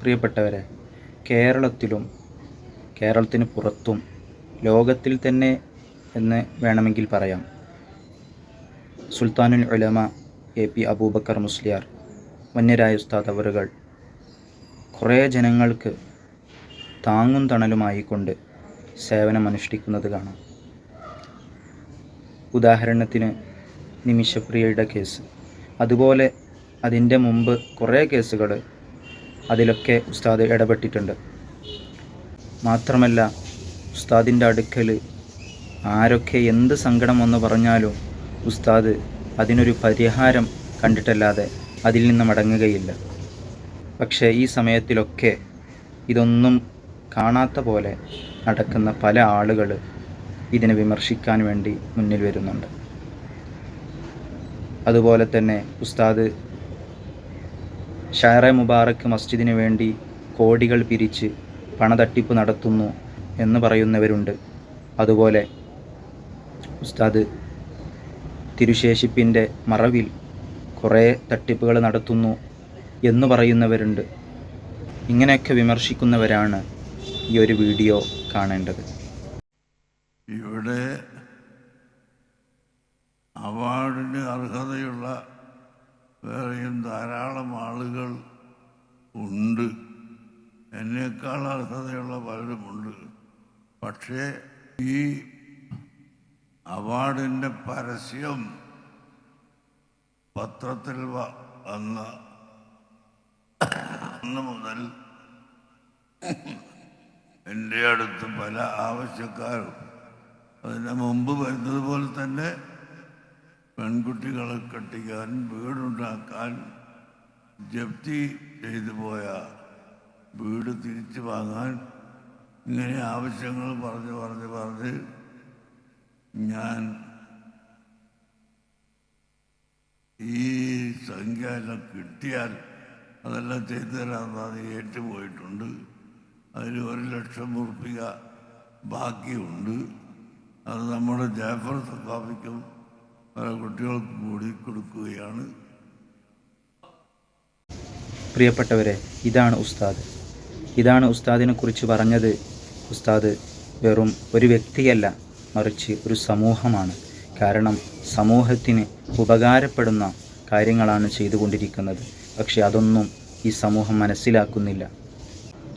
പ്രിയപ്പെട്ടവരെ കേരളത്തിലും കേരളത്തിന് പുറത്തും ലോകത്തിൽ തന്നെ എന്ന് വേണമെങ്കിൽ പറയാം. സുൽത്താനുൽ ഉലമ എ പി അബൂബക്കർ മുസ്ലിയാർ വന്യരായ ഉസ്താദ് അവറുകൾ കുറേ ജനങ്ങൾക്ക് താങ്ങും തണലുമായിക്കൊണ്ട് സേവനമനുഷ്ഠിക്കുന്നത് കാണാം. ഉദാഹരണത്തിന് നിമിഷപ്രിയയുടെ കേസ്. അതുപോലെ അതിന്റെ മുമ്പ് കുറേ കേസുകൾ അതിലൊക്കെ ഉസ്താദ് ഇടപെട്ടിട്ടുണ്ട്. മാത്രമല്ല ഉസ്താദിന്റെ അടുക്കൽ ആരൊക്കെ എന്ത് സങ്കടം എന്ന് പറഞ്ഞാലും ഉസ്താദ് അതിനൊരു പരിഹാരം കണ്ടിട്ടല്ലാതെ അതിൽ നിന്ന് മടങ്ങുകയില്ല. പക്ഷേ ഈ സമയത്തിലൊക്കെ ഇതൊന്നും കാണാത്ത പോലെ നടക്കുന്ന പല ആളുകൾ ഇതിനെ വിമർശിക്കാൻ വേണ്ടി മുന്നിൽ വരുന്നുണ്ട്. അതുപോലെ തന്നെ ഉസ്താദ് ഷാറെ മുബാറക്ക് മസ്ജിദിന് വേണ്ടി കോടികൾ പിരിച്ച് പണതട്ടിപ്പ് നടത്തുന്നു എന്ന് പറയുന്നവരുണ്ട്. അതുപോലെ ഉസ്താദ് തിരുശേഷിപ്പിന്റെ മറവിൽ കുറേ തട്ടിപ്പുകൾ നടത്തുന്നു എന്ന് പറയുന്നവരുണ്ട്. ഇങ്ങനെയൊക്കെ വിമർശിക്കുന്നവരാണ് ഈ ഒരു വീഡിയോ കാണേണ്ടത്. ഇവിടെ അവാർഡിന് അർഹതയുള്ള വേറെയും ധാരാളം ആളുകൾ ഉണ്ട്. എന്നേക്കാൾ അർഹതയുള്ള പലരുമുണ്ട് പക്ഷേ ഈ അവാർഡിന്റെ പരസ്യം പത്രത്തിൽ വന്ന അന്ന് മുതൽ എന്റെ അടുത്ത് പല ആവശ്യക്കാരും അതിന് മുമ്പ് വരുന്നത് പോലെ തന്നെ പെൺകുട്ടികളെ കെട്ടിക്കാൻ വീടുണ്ടാക്കാൻ ജപ്തി ചെയ്തു പോയ വീട് തിരിച്ചു വാങ്ങാൻ ഇങ്ങനെ ആവശ്യങ്ങൾ പറഞ്ഞ് പറഞ്ഞ് പറഞ്ഞ് ഞാൻ ഈ സംഖ്യ എല്ലാം കിട്ടിയാൽ അതെല്ലാം ചെയ്തു തരാമെന്നാണ് ഏറ്റുപോയിട്ടുണ്ട്. അതിൽ ഒരു ലക്ഷം ഉറുപ്പിക ബാക്കിയുണ്ട്. അത് നമ്മുടെ ജാഫർ സഖാഫിക്കും പല കുട്ടികൾക്കും കൂടി കൊടുക്കുകയാണ്. പ്രിയപ്പെട്ടവരെ ഇതാണ് ഉസ്താദ്. ഇതാണ് ഉസ്താദിനെ കുറിച്ച് പറഞ്ഞത് ഉസ്താദ് വെറും ഒരു വ്യക്തിയല്ല മറിച്ച് ഒരു സമൂഹമാണ്. കാരണം സമൂഹത്തിന് ഉപകാരപ്പെടുന്ന കാര്യങ്ങളാണ് ചെയ്തുകൊണ്ടിരിക്കുന്നത്. പക്ഷെ അതൊന്നും ഈ സമൂഹം മനസ്സിലാക്കുന്നില്ല.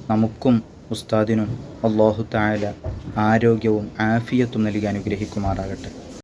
നമുക്കും ഉസ്താദിനും അള്ളാഹു തായാല ആരോഗ്യവും ആഫിയത്തും നൽകി അനുഗ്രഹിക്കുമാറാകട്ടെ.